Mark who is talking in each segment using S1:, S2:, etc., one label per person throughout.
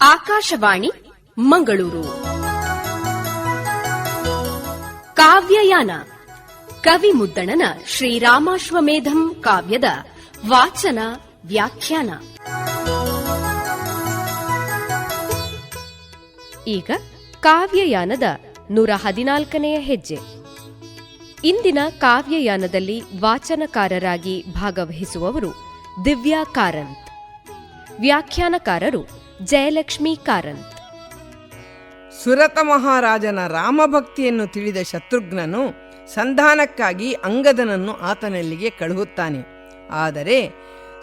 S1: ಆಕಾಶವಾಣಿ, ಮಂಗಳೂರು. ಕಾವ್ಯಯಾನ ಕವಿ ಮುದ್ದಣನ ಶ್ರೀರಾಮಾಶ್ವಮೇಧಂ ಕಾವ್ಯದ ವಾಚನ, ವ್ಯಾಖ್ಯಾನ. ಈಗ ಕಾವ್ಯಯಾನದ ನೂರ ಹದಿನಾಲ್ಕನೆಯ ಹೆಜ್ಜೆ. ಇಂದಿನ ಕಾವ್ಯಯಾನದಲ್ಲಿ ವಾಚನಕಾರರಾಗಿ ಭಾಗವಹಿಸುವವರು ದಿವ್ಯಾ ಕಾರಂತ್. ವ್ಯಾಖ್ಯಾನಕಾರರು ಜಯಲಕ್ಷ್ಮಿ ಕಾರಂತ್.
S2: ಸುರತ ಮಹಾರಾಜನ ರಾಮಭಕ್ತಿಯನ್ನು ತಿಳಿದ ಶತ್ರುಘ್ನನು ಸಂಧಾನಕ್ಕಾಗಿ ಅಂಗದನನ್ನು ಆತನಲ್ಲಿಗೆ ಕಳುಹುತ್ತಾನೆ. ಆದರೆ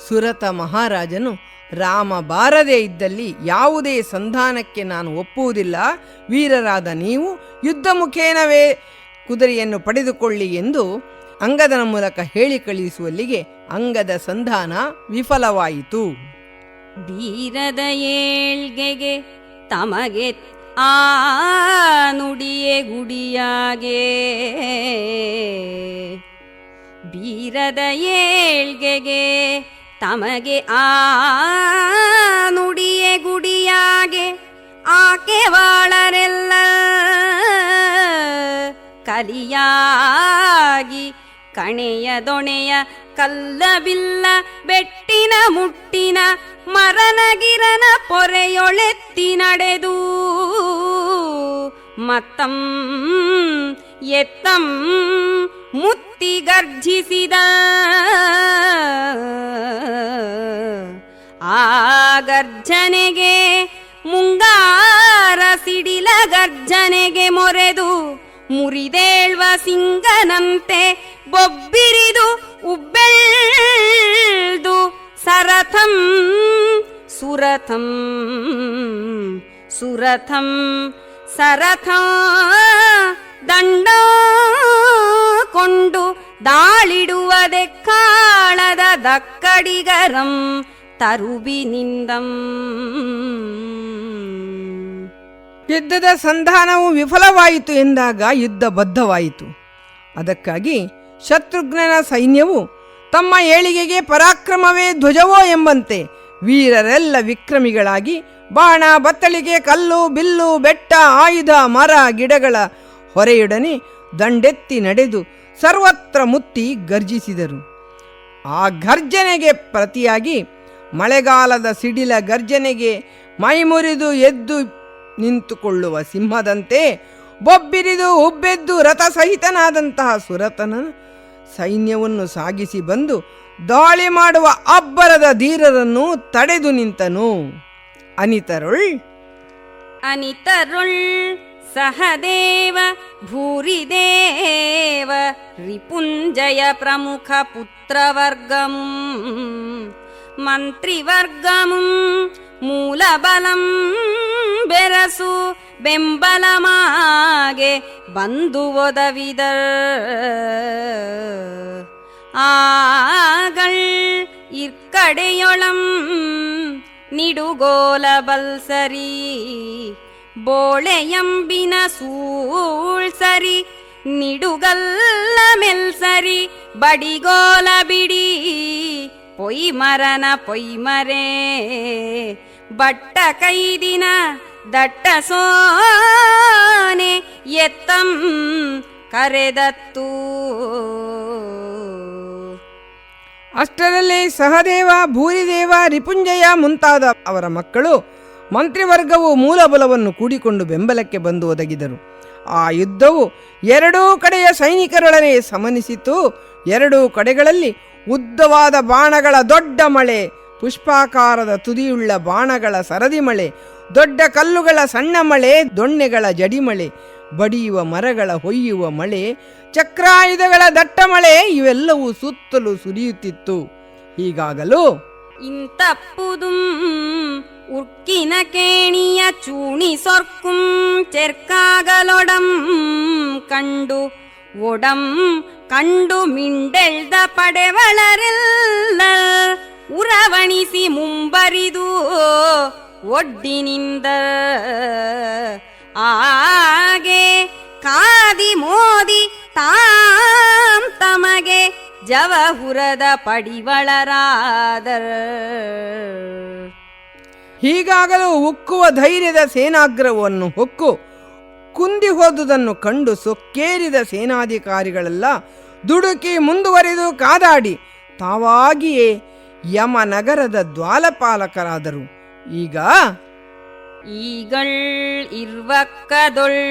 S2: ಸುರತ ಮಹಾರಾಜನು ರಾಮ ಬಾರದೇ ಇದ್ದಲ್ಲಿ ಯಾವುದೇ ಸಂಧಾನಕ್ಕೆ ನಾನು ಒಪ್ಪುವುದಿಲ್ಲ. ವೀರರಾದ ನೀವು ಯುದ್ಧ ಮುಖೇನವೇ ಕುದುರೆಯನ್ನು ಪಡೆದುಕೊಳ್ಳಿ ಎಂದು ಅಂಗದನ ಮೂಲಕ ಹೇಳಿ ಕಳುಹಿಸುವಲ್ಲಿಗೆ ಅಂಗದ ಸಂಧಾನ ವಿಫಲವಾಯಿತು.
S3: ಬೀರದ ಏಳ್ಗೆಗೆ ತಮಗೆ ಆ ನುಡಿಯೇ ಗುಡಿಯಾಗೆ. ಬೀರದ ಏಳ್ಗೆಗೆ ತಮಗೆ ಆ ನುಡಿಯೇ ಗುಡಿಯಾಗೆ. ಆಕೆ ವಾಳರೆಲ್ಲ ಕಲಿಯಾಗಿ ಕಣೆಯ ದೊಣೆಯ ಕಲ್ಲಬಿಲ್ಲ ಬೆಟ್ಟಿನ ಮುಟ್ಟಿನ ಮರನಗಿರನ ಪೊರೆಯೊಳೆತ್ತಿ ನಡೆದು, ಮತ್ತಂ ಎತ್ತಂ ಮುತ್ತಿ ಗರ್ಜಿಸಿದ. ಆ ಗರ್ಜನೆಗೆ ಮುಂಗಾರ ಸಿಡಿಲ ಗರ್ಜನೆಗೆ ಮೊರೆದು, ಮುರಿದೇಳ್ವ ಸಿಂಗನಂತೆ ಬೊಬ್ಬಿರಿದು ಉಬ್ಬೆಳ್ದು ಸರಥಂ ಸುರಥಂ ಸುರಥಂ ಸರಥ ದಂಡ ಕೊಂಡು ದಾಳಿಡುವದೆ ಕಾಳದ ದಕ್ಕಡಿಗರಂ ತರುಬಿನಿಂದಂ
S2: ಯುದ್ಧದ ಸಂಧಾನವು ವಿಫಲವಾಯಿತು ಎಂದಾಗ ಯುದ್ಧ ಬದ್ಧವಾಯಿತು. ಅದಕ್ಕಾಗಿ ಶತ್ರುಘ್ನನ ಸೈನ್ಯವು ತಮ್ಮ ಏಳಿಗೆಗೆ ಪರಾಕ್ರಮವೇ ಧ್ವಜವೋ ಎಂಬಂತೆ ವೀರರೆಲ್ಲ ವಿಕ್ರಮಿಗಳಾಗಿ ಬಾಣ ಬತ್ತಳಿಗೆ ಕಲ್ಲು ಬಿಲ್ಲು ಬೆಟ್ಟ ಆಯುಧ ಮರ ಗಿಡಗಳ ಹೊರೆಯೊಡನೆ ದಂಡೆತ್ತಿ ನಡೆದು ಸರ್ವತ್ರ ಮುತ್ತಿ ಗರ್ಜಿಸಿದರು. ಆ ಗರ್ಜನೆಗೆ ಪ್ರತಿಯಾಗಿ ಮಳೆಗಾಲದ ಸಿಡಿಲ ಗರ್ಜನೆಗೆ ಮೈಮುರಿದು ಎದ್ದು ನಿಂತುಕೊಳ್ಳುವ ಸಿಂಹದಂತೆ ಬೊಬ್ಬಿರಿದು ಉಬ್ಬೆದ್ದು ರಥಸಹಿತನಾದಂತಹ ಸುರತನ ಸೈನ್ಯವನ್ನು ಸಾಗಿಸಿ ಬಂದು ದಾಳಿ ಮಾಡುವ ಅಬ್ಬರದ ಧೀರರನ್ನು ತಡೆದು ನಿಂತನು. ಅನಿತರುಳ್.
S3: ಅನಿತರುಳ್ ಸಹದೇವ ಭೂರಿದೇವ ರಿಪುಂಜಯ ಪ್ರಮುಖ ಪುತ್ರವರ್ಗಂ ಮಂತ್ರಿವರ್ಗಂ ಮೂಲಬಲಂ ಬೆರಸು ಬೆಂಬಲಮಾಗೆ ಬಂದು ಒದವಿದ ಇರ್ಕಡೆಯೊಳಂ ನಿಡುಗೋಲ ಬಲ್ಸರಿ, ಬೋಳೆಯಂಬಿನ ಸೂಳ್ಸರಿ ನಿಡುಗಲ್ಲ ಮೆಲ್ಸರಿ, ಬಡಿಗೋಲ ಬಿಡಿ ಪೊಯ್ಮರನ ಪೊಯ್ಮರೆ ಬಟ್ಟ ಕೈದಿನ ದಟ್ಟ ಸೋನೆ, ಎತ್ತಂ ಕರೆದತ್ತು
S2: ಅಷ್ಟರಲ್ಲಿ ಸಹದೇವ, ಭೂರಿದೇವ, ರಿಪುಂಜಯ ಮುಂತಾದ ಅವರ ಮಕ್ಕಳು ಮಂತ್ರಿವರ್ಗವು ಮೂಲಬಲವನ್ನು ಕೂಡಿಕೊಂಡು ಬೆಂಬಲಕ್ಕೆ ಬಂದು ಒದಗಿದರು. ಆ ಯುದ್ಧವು ಎರಡೂ ಕಡೆಯ ಸೈನಿಕರೊಡನೆ ಸಮನಿಸಿತು. ಎರಡೂ ಕಡೆಗಳಲ್ಲಿ ಉದ್ದವಾದ ಬಾಣಗಳ ದೊಡ್ಡ ಮಳೆ, ಪುಷ್ಪಾಕಾರದ ತುದಿಯುಳ್ಳ ಬಾಣಗಳ ಸರದಿ ಮಳೆ, ದೊಡ್ಡ ಕಲ್ಲುಗಳ ಸಣ್ಣ ಮಳೆ, ದೊಣ್ಣೆಗಳ ಜಡಿಮಳೆ ಬಡಿಯುವ ಮರಗಳ ಹೊಯ್ಯುವ ಮಳೆ, ಚಕ್ರಾಯುಧಗಳ ದಟ್ಟ ಮಳೆ, ಇವೆಲ್ಲವೂ ಸುತ್ತಲೂ ಸುರಿಯುತ್ತಿತ್ತು. ಹೀಗಾಗಲೂ
S3: ಇಂತಪ್ಪುದುಂ ಉರ್ಕಿನ ಕೇಣಿಯ ಚೂಣಿ ಸೊರ್ಕುಂ ಚೆರ್ಕಾಗಲೊಡಂ ಕಂಡು, ಒಡಂ ಕಂಡು ಮಿಂಡೆಳ್ದ ಪಡೆವಳರೆಲ್ಲ ಉರವಣಿಸಿ ಮುಂಬರಿದು ಒಡ್ಡಿನಿಂದ. ಆಗೆ ಕಾದಿ ಮೋದಿ ತಾಂ ತಮಗೆ ಜವಹುರದ ಪಡಿವಳರಾದರ.
S2: ಹೀಗಾಗಲೂ ಉಕ್ಕುವ ಧೈರ್ಯದ ಸೇನಾಗ್ರವನ್ನು ಹೊಕ್ಕು ಕುಂದಿ ಹೋದುದನ್ನು ಕಂಡು ಸೊಕ್ಕೇರಿದ ಸೇನಾಧಿಕಾರಿಗಳೆಲ್ಲ ದುಡುಕಿ ಮುಂದುವರಿದು ಕಾದಾಡಿ ತಾವಾಗಿಯೇ ಯಮನಗರದ ದ್ವಾಲಪಾಲಕರಾದರು. ಈಗ
S3: ಈಗಳ್ ಇರ್ವಕ್ಕದೊಳ್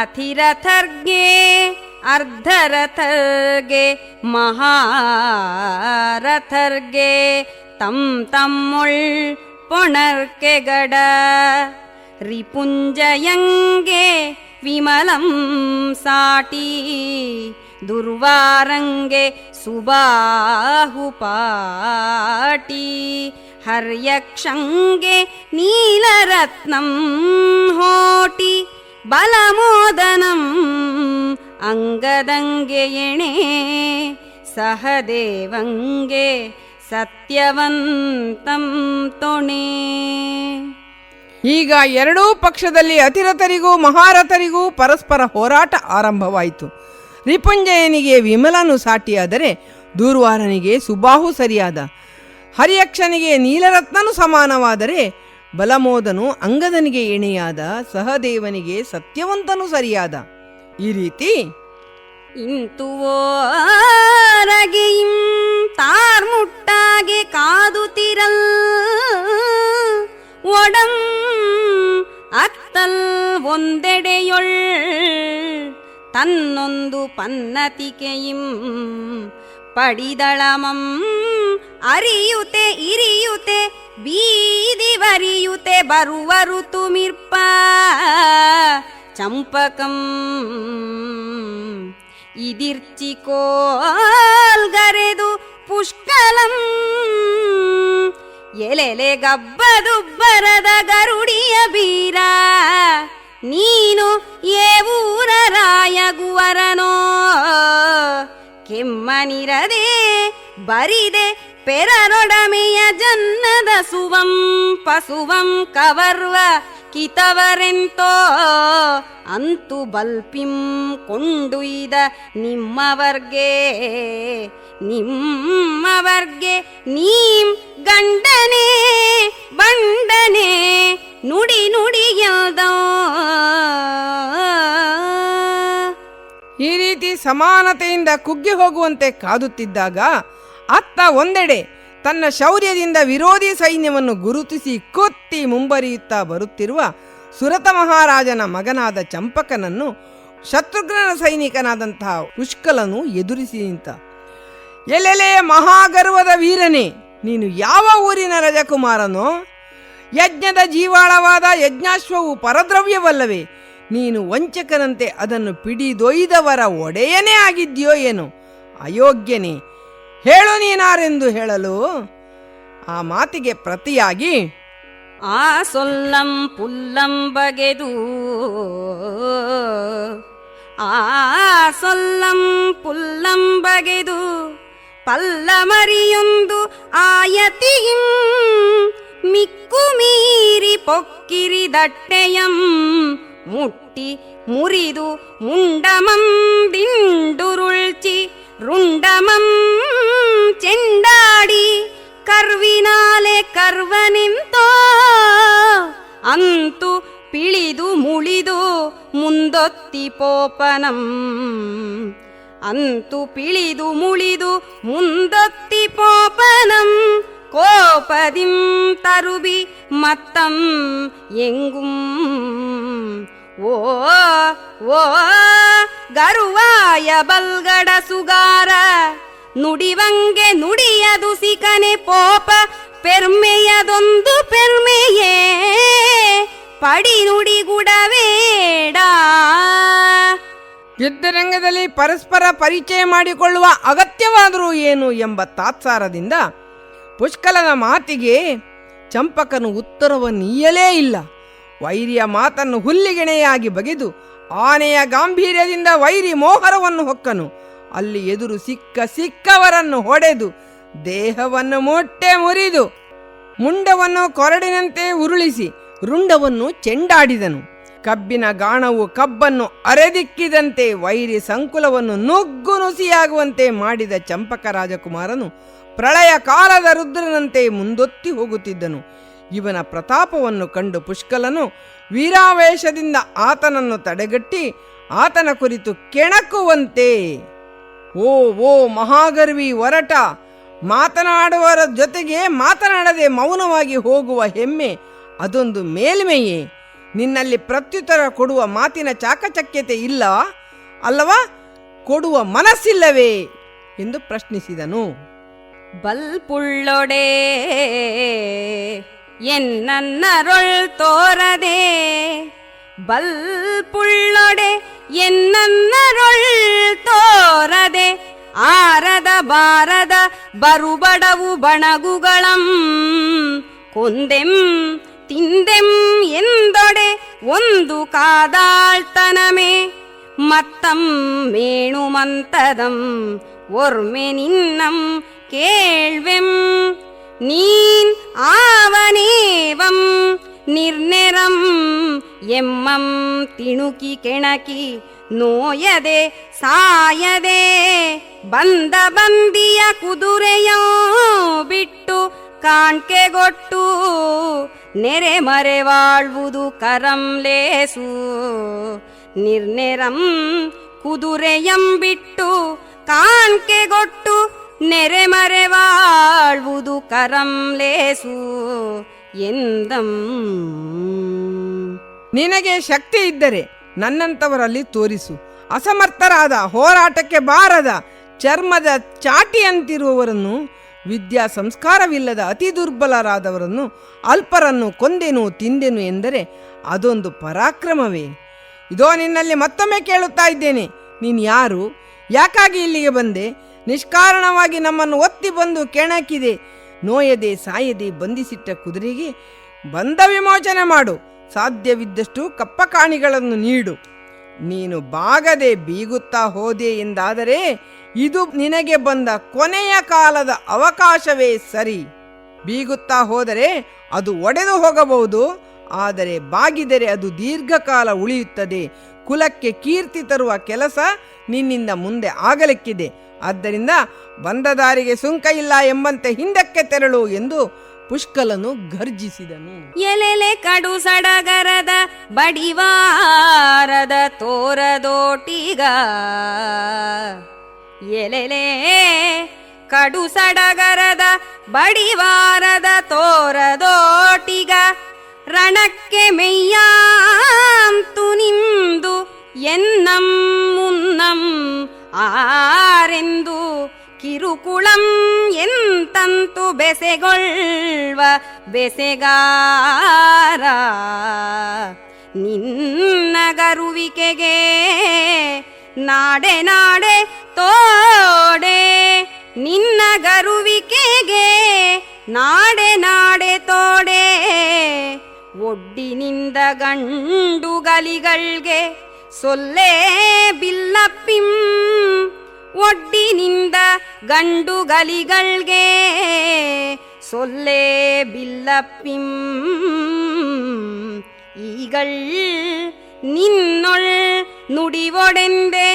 S3: अथिरथर्गे अर्धरथर्गे महारथर्गे तं तम्मुळ् मुळ् पुनर्केगड। रिपुञ्जयङ्गे विमलं साटी दुर्वारङ्गे सुबाहुपाटी हर्यक्षङ्गे नीलरत्नं होटी। ಬಲಮೋದನಂ ಅಂಗದಂಗೆ ಎಣೆ ಸಹದೇವಂಗೆ ಸತ್ಯವಂತಂ ತೊಣೆ.
S2: ಈಗ ಎರಡೂ ಪಕ್ಷದಲ್ಲಿ ಅತಿರಥರಿಗೂ ಮಹಾರಥರಿಗೂ ಪರಸ್ಪರ ಹೋರಾಟ ಆರಂಭವಾಯಿತು. ರಿಪುಂಜಯನಿಗೆ ವಿಮಲನು ಸಾಟಿಯಾದರೆ ದೂರ್ವಾರನಿಗೆ ಸುಬಾಹು ಸರಿಯಾದ. ಹರಿಯಕ್ಷನಿಗೆ ನೀಲರತ್ನನು ಸಮಾನವಾದರೆ ಬಲಮೋದನು ಅಂಗದನಿಗೆ ಎಣೆಯಾದ ಸಹದೇವನಿಗೆ ಸತ್ಯವಂತನು ಸರಿಯಾದ. ಈ ರೀತಿ
S3: ಮುಟ್ಟಾಗೆ ಕಾದು ಕಾದುತಿರಲ್ ಒಡಂ ಅತ್ತಲ್ ಒಂದೆಡೆಯೊಳ್. ತನ್ನೊಂದು ಪನ್ನತಿಕೆಯಿಂ ಪಡಿದಳಮಂ. ಅರಿಯುತೆ, ಇರಿಯುತೆ, ಬೀದಿ ಬೀದಿವರಿಯುತೆ ಬರುವರು ತುಮಿರ್ಪ ಚಂಪಕಂ ಇದಿರ್ಚಿಕೋಲ್ಗರೆದು ಪುಷ್ಕಲಂ. ಎಲೆಲೆ ಗಬ್ಬದುಬ್ಬರದ ಗರುಡಿಯ ಬೀರ. ನೀನು ಏ ಊರ ರಾಯಗುವರನೋ. ಕೆಮ್ಮನಿರದೆ ಬರಿದೆ ಪೆರರೊಡಮೆಯ ಜನ್ನದ ಸುವಂ ಪಸುವಂ ಕವರ್ವ ಕಿತವರೆಂತೋ ಅಂತು ಬಲ್ಪಿಂ ಕೊಂಡುಯ್ದ ನಿಮ್ಮವರ್ಗೆ ನಿಮ್ಮವರ್ಗೆ ನೀಂ ಗಂಡನೆ, ಬಂಡನೆ ನುಡಿ ನುಡಿಯಲ್ದೋ
S2: ಈ ರೀತಿ ಸಮಾನತೆಯಿಂದ ಕುಗ್ಗಿ ಹೋಗುವಂತೆ ಕಾದುತ್ತಿದ್ದಾಗ ಅತ್ತ ಒಂದೆಡೆ ತನ್ನ ಶೌರ್ಯದಿಂದ ವಿರೋಧಿ ಸೈನ್ಯವನ್ನು ಗುರುತಿಸಿ ಕೊತ್ತಿ ಮುಂಬರಿಯುತ್ತಾ ಬರುತ್ತಿರುವ ಸುರತ ಮಹಾರಾಜನ ಮಗನಾದ ಚಂಪಕನನ್ನು ಶತ್ರುಘ್ನನ ಸೈನಿಕನಾದಂತಹ ಪುಷ್ಕಲನು ಎದುರಿಸಿ ನಿಂತ, ಎಲ್ಲೆಲೆ ಮಹಾಗರ್ವದ ವೀರನೇ, ನೀನು ಯಾವ ಊರಿನ ರಜಕುಮಾರನೋ? ಯಜ್ಞದ ಜೀವಾಳವಾದ ಯಜ್ಞಾಶ್ವವು ಪರದ್ರವ್ಯವಲ್ಲವೇ ನೀನು ವಂಚಕನಂತೆ ಅದನ್ನು ಪಿಡಿದೊಯ್ದವರ ಒಡೆಯನೇ ಆಗಿದ್ಯೋ ಏನು? ಅಯೋಗ್ಯನೇ. ಹೇಳು ನೀನಾರೆಂದು ಹೇಳಲು ಆ ಮಾತಿಗೆ ಪ್ರತಿಯಾಗಿ,
S3: ಆ ಸೊಲ್ಲಂ ಪುಲ್ಲಂ ಬಗೆದು, ಆ ಸೊಲ್ಲಂ ಪುಲ್ಲಂ ಬಗೆದು ಪಲ್ಲಮರಿಯೊಂದು ಆಯತಿಯಿಂ ಮಿಕ್ಕು ಮೀರಿ ಪೊಕ್ಕಿರಿ ದಟ್ಟೆಯಂ ಮುಟ್ಟಿ ಮುರಿದು ಮುಂಡಮಂ ದಿಂಡುರುಳ್ಚಿ ರುಂಡಮಂ ಚೆಂಡಾಡಿ ಕರ್ವಿನಾಲೆ ಕರ್ವ ನಿಂತೋ ಅಂತು ಪಿಳಿದು ಮುಳಿದು ಮುಂದೊತ್ತಿ ಪೋಪನಂ ಅಂತು ಪಿಳಿದು ಮುಳಿದು ಮುಂದೊತ್ತಿ ಪೋಪನಂ ಕೋಪದಿಂ ತರುಬಿ ಮತ್ತಂ ಎಂಗುಂ. ಓ ಓ, ಗರುವಾಯ ಬಲ್ಗಡ ಸುಗಾರ. ನುಡಿವಂಗೆ ನುಡಿಯದು ಸಿಕನೆ ಪೋಪ, ಪೆರ್ಮೆಯದೊಂದು ಪೆರ್ಮೆಯೇ. ಪಡಿ ನುಡಿಗುಡವೇಡ
S2: ಯುದ್ಧರಂಗದಲ್ಲಿ ಪರಸ್ಪರ ಪರಿಚಯ ಮಾಡಿಕೊಳ್ಳುವ ಅಗತ್ಯವಾದರೂ ಏನು ಎಂಬ ತಾತ್ಸಾರದಿಂದ ಪುಷ್ಕಲನ ಮಾತಿಗೆ ಚಂಪಕನು ಉತ್ತರವನ್ನೀಯಲೇ ಇಲ್ಲ. ವೈರಿಯ ಮಾತನ್ನು ಹುಲ್ಲಿಗೆಣೆಯಾಗಿ ಬಗೆದು ಆನೆಯ ಗಾಂಭೀರ್ಯದಿಂದ ವೈರಿ ಮೋಹರವನ್ನು ಹೊಕ್ಕನು. ಅಲ್ಲಿ ಎದುರು ಸಿಕ್ಕ ಸಿಕ್ಕವರನ್ನು ಹೊಡೆದು ದೇಹವನ್ನು ಮೊಟ್ಟೆ ಮುರಿದು ಮುಂಡವನ್ನು ಕೊರಡಿನಂತೆ ಉರುಳಿಸಿ ರುಂಡವನ್ನು ಚೆಂಡಾಡಿದನು. ಕಬ್ಬಿನ ಗಾಣವು ಕಬ್ಬನ್ನು ಅರೆದಿಕ್ಕಿದಂತೆ ವೈರಿ ಸಂಕುಲವನ್ನು ನುಗ್ಗು ನುಸಿಯಾಗುವಂತೆ ಮಾಡಿದ ಚಂಪಕ ರಾಜಕುಮಾರನು ಪ್ರಳಯ ಕಾಲದ ರುದ್ರನಂತೆ ಮುಂದೊತ್ತಿ ಹೋಗುತ್ತಿದ್ದನು. ಇವನ ಪ್ರತಾಪವನ್ನು ಕಂಡು ಪುಷ್ಕಲನು ವೀರಾವೇಶದಿಂದ ಆತನನ್ನು ತಡೆಗಟ್ಟಿ ಆತನ ಕುರಿತು ಕೆಣಕುವಂತೆ, ಓ ಓ, ಮಹಾಗರ್ವಿ ಒರಟ, ಮಾತನಾಡುವರ ಜೊತೆಗೆ ಮಾತನಾಡದೆ ಮೌನವಾಗಿ ಹೋಗುವ ಹೆಮ್ಮೆ ಅದೊಂದು ಮೇಲ್ಮೆಯೇ. ನಿನ್ನಲ್ಲಿ ಪ್ರತ್ಯುತ್ತರ ಕೊಡುವ ಮಾತಿನ ಚಾಕಚಕ್ಯತೆ ಇಲ್ಲ, ಅಲ್ಲವಾ, ಕೊಡುವ ಮನಸ್ಸಿಲ್ಲವೇ? ಎಂದು ಪ್ರಶ್ನಿಸಿದನು.
S3: பல்புள்ளொடே என் நன்னருள் தோரதே பல்புள்ளொடே என் நன்னருள் தோரதே ஆரத பாரத பருபடவு பணகுகளம். ಕೊಂದೆಂ ತಿಂದೆಂ ಎಂದೊಡೆ ಒಂದು ಕಾದಾಳ್ತನಮೆ ಮತ್ತಂ ಮೇಣುಮಂತದಂ ಒರ್ಮೆ ನಿನ್ನಂ கேள்வெம் நீன் ஆவனேவம் ನಿರ್ನೆರಂ ಎಮ್ಮಂ ತಿಣುಕಿ ಕೆಣಕಿ ನೋಯದೆ ಸಾಯದೆ ಬಂದ ಬಂದಿಯ ಕುದುರೆಯೋ ಬಿಟ್ಟು ಕಾಣ್ಕೆಗೊಟ್ಟು ನೆರೆ ಮರೆವಾಳ್ವುದು ಕರಂಲೇಸು ನಿರ್ನೆರಂ ಕುದುರೆಯಂ ಬಿಟ್ಟು ಕಾಣ್ಕೆಗೊಟ್ಟು ನೆರೆ ಮರೆವಾಳ್ವುದು ಕರಂಲೇಸು ಎಂದಂ.
S2: ನಿನಗೆ ಶಕ್ತಿ ಇದ್ದರೆ ನನ್ನಂಥವರಲ್ಲಿ ತೋರಿಸು. ಅಸಮರ್ಥರಾದ ಹೋರಾಟಕ್ಕೆ ಬಾರದ ಚರ್ಮದ ಚಾಟಿಯಂತಿರುವವರನ್ನು, ವಿದ್ಯಾ ಸಂಸ್ಕಾರವಿಲ್ಲದ ಅತಿ ದುರ್ಬಲರಾದವರನ್ನು ಅಲ್ಪರನ್ನು ಕೊಂದೆನು ತಿಂದೆನು ಎಂದರೆ ಅದೊಂದು ಪರಾಕ್ರಮವೇ. ಇದೋ ನಿನ್ನಲ್ಲಿ ಮತ್ತೊಮ್ಮೆ ಕೇಳುತ್ತಾ ಇದ್ದೇನೆ. ನೀನು ಯಾರು? ಯಾಕಾಗಿ ಇಲ್ಲಿಗೆ ಬಂದೆ? ನಿಷ್ಕಾರಣವಾಗಿ ನಮ್ಮನ್ನು ಒತ್ತಿ ಬಂದು ಕೆಣಕಿದೆ. ನೋಯದೆ ಸಾಯದೆ ಬಂಧಿಸಿಟ್ಟ ಕುದುರೆಗೆ ಬಂಧ ವಿಮೋಚನೆ ಮಾಡು. ಸಾಧ್ಯವಿದ್ದಷ್ಟು ಕಪ್ಪ ಕಾಣಿಗಳನ್ನು ನೀಡು. ನೀನು ಬಾಗದೆ ಬೀಗುತ್ತಾ ಹೋದೆ ಎಂದಾದರೆ ಇದು ನಿನಗೆ ಬಂದ ಕೊನೆಯ ಕಾಲದ ಅವಕಾಶವೇ ಸರಿ. ಬೀಗುತ್ತಾ ಹೋದರೆ ಅದು ಒಡೆದು ಹೋಗಬಹುದು. ಆದರೆ ಬಾಗಿದರೆ ಅದು ದೀರ್ಘಕಾಲ ಉಳಿಯುತ್ತದೆ. ಕುಲಕ್ಕೆ ಕೀರ್ತಿ ತರುವ ಕೆಲಸ ನಿನ್ನಿಂದ ಮುಂದೆ ಆಗಲಿಕ್ಕಿದೆ. ಆದ್ದರಿಂದ ಬಂದ ದಾರಿಗೆ ಸುಂಕ ಇಲ್ಲ ಎಂಬಂತೆ ಹಿಂದಕ್ಕೆ ತೆರಳು ಎಂದು ಪುಷ್ಕಲನು ಗರ್ಜಿಸಿದನು
S3: ಎಲೆಲೆ ಕಡು ಸಡಗರದ ಬಡಿವಾರದ ತೋರದೋಟಿಗ. ಎಲೆಲೆ ಕಡು ಸಡಗರದ ಬಡಿವಾರದ ತೋರದೋಟಿಗ. ರಣಕ್ಕೆ ಮೆಯ್ಯಾಂತು ನಿಂದು ಎನ್ನಂ ಮುನ್ನಂ ಆರೆಂದು ಕಿರುಕುಳಂ ಎಂತಂತು ಬೆಸೆಗೊಳ್ವ ಬೆಸೆಗಾರ? ನಿನ್ನ ಗರುವಿಕೆಗೆ ನಾಡೆ ನಾಡೆ ತೋಡೆ ನಿನ್ನ ಗರುವಿಕೆಗೆ ನಾಡೆ ನಾಡೆ ತೋಡೆ. ಒಡ್ಡಿನಿಂದ ಗಂಡು ಗಲಿಗಳ್ಗೆ ಸೊಲ್ಲೆ ಬಿಲ್ಲಪ್ಪಿಂ ಒಡ್ಡಿನಿಂದ ಗಂಡು ಗಲಿಗಳ್ಗೆ ಸೊಲ್ಲೆ ಬಿಲ್ಲಪ್ಪಿಂ ಈಗಳ್ ನಿನ್ನೊಳ್ ನುಡಿವೊಡೆಂದೆ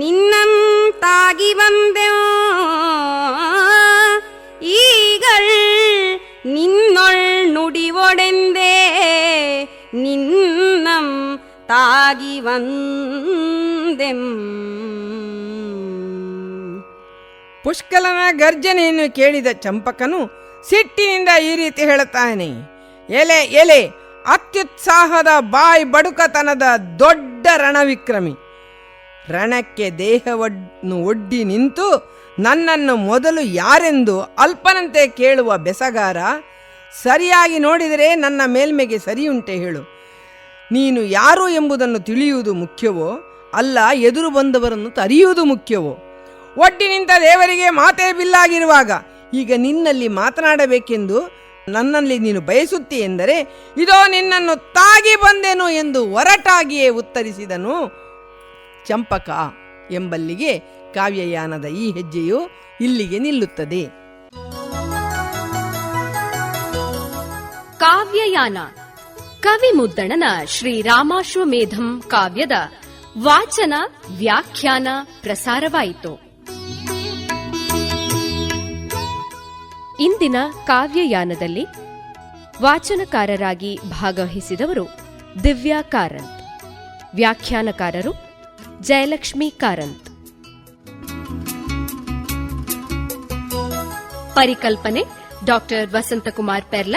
S3: ನಿನ್ನಂತಾಗಿ ಬಂದೆ ಈಗಳ್ ನಿನ್ನೊಳ್ ನುಡಿವೊಡೆಂದೆ ನಿನ್ನಂ ತಾಗಿ ವಂದೆಂ.
S2: ಪುಷ್ಕಲನ ಗರ್ಜನೆಯನ್ನು ಕೇಳಿದ ಚಂಪಕನು ಸಿಟ್ಟಿನಿಂದ ಈ ರೀತಿ ಹೇಳುತ್ತಾನೆ, ಎಲೆ ಎಲೆ, ಅತ್ಯುತ್ಸಾಹದ ಬಾಯಿ ಬಡುಕತನದ ದೊಡ್ಡ ರಣವಿಕ್ರಮಿ. ರಣಕ್ಕೆ ದೇಹವನ್ನು ಒಡ್ಡಿ ನಿಂತು ನನ್ನನ್ನು ಮೊದಲು ಯಾರೆಂದು ಅಲ್ಪನಂತೆ ಕೇಳುವ ಬೆಸಗಾರ, ಸರಿಯಾಗಿ ನೋಡಿದರೆ ನನ್ನ ಮೇಲ್ಮೆಗೆ ಸರಿಯುಂಟೆ ಹೇಳು. ನೀನು ಯಾರು ಎಂಬುದನ್ನು ತಿಳಿಯುವುದು ಮುಖ್ಯವೋ, ಅಲ್ಲ ಎದುರು ಬಂದವರನ್ನು ತರಿಯುವುದು ಮುಖ್ಯವೋ? ಒಡ್ಡಿ ನಿಂತ ದೇವರಿಗೆ ಮಾತೇ ಬಿಲ್ಲಾಗಿರುವಾಗ ಈಗ ನಿನ್ನಲ್ಲಿ ಮಾತನಾಡಬೇಕೆಂದು ನನ್ನಲ್ಲಿ ನೀನು ಬಯಸುತ್ತಿ ಎಂದರೆ, ಇದೋ ನಿನ್ನನ್ನು ತಾಗಿ ಬಂದೆನು ಎಂದು ಒರಟಾಗಿಯೇ ಉತ್ತರಿಸಿದನು ಚಂಪಕ ಎಂಬಲ್ಲಿಗೆ ಕಾವ್ಯಯಾನದ ಈ ಹೆಜ್ಜೆಯು ಇಲ್ಲಿಗೆ ನಿಲ್ಲುತ್ತದೆ.
S1: ಕಾವ್ಯಯಾನ ಕವಿ ಮುದ್ದಣನ ಶ್ರೀ ಶ್ರೀರಾಮಾಶ್ವಮೇಧಂ ಕಾವ್ಯದ ವಾಚನ ವ್ಯಾಖ್ಯಾನ ಪ್ರಸಾರವಾಯಿತು. ಇಂದಿನ ಕಾವ್ಯಯಾನದಲ್ಲಿ ವಾಚನಕಾರರಾಗಿ ಭಾಗವಹಿಸಿದವರು ದಿವ್ಯಾ ಕಾರಂತ್, ವ್ಯಾಖ್ಯಾನಕಾರರು ಜಯಲಕ್ಷ್ಮಿ ಕಾರಂತ್. ಪರಿಕಲ್ಪನೆ ಡಾಕ್ಟರ್ ವಸಂತಕುಮಾರ್ ಪೆರ್ಲ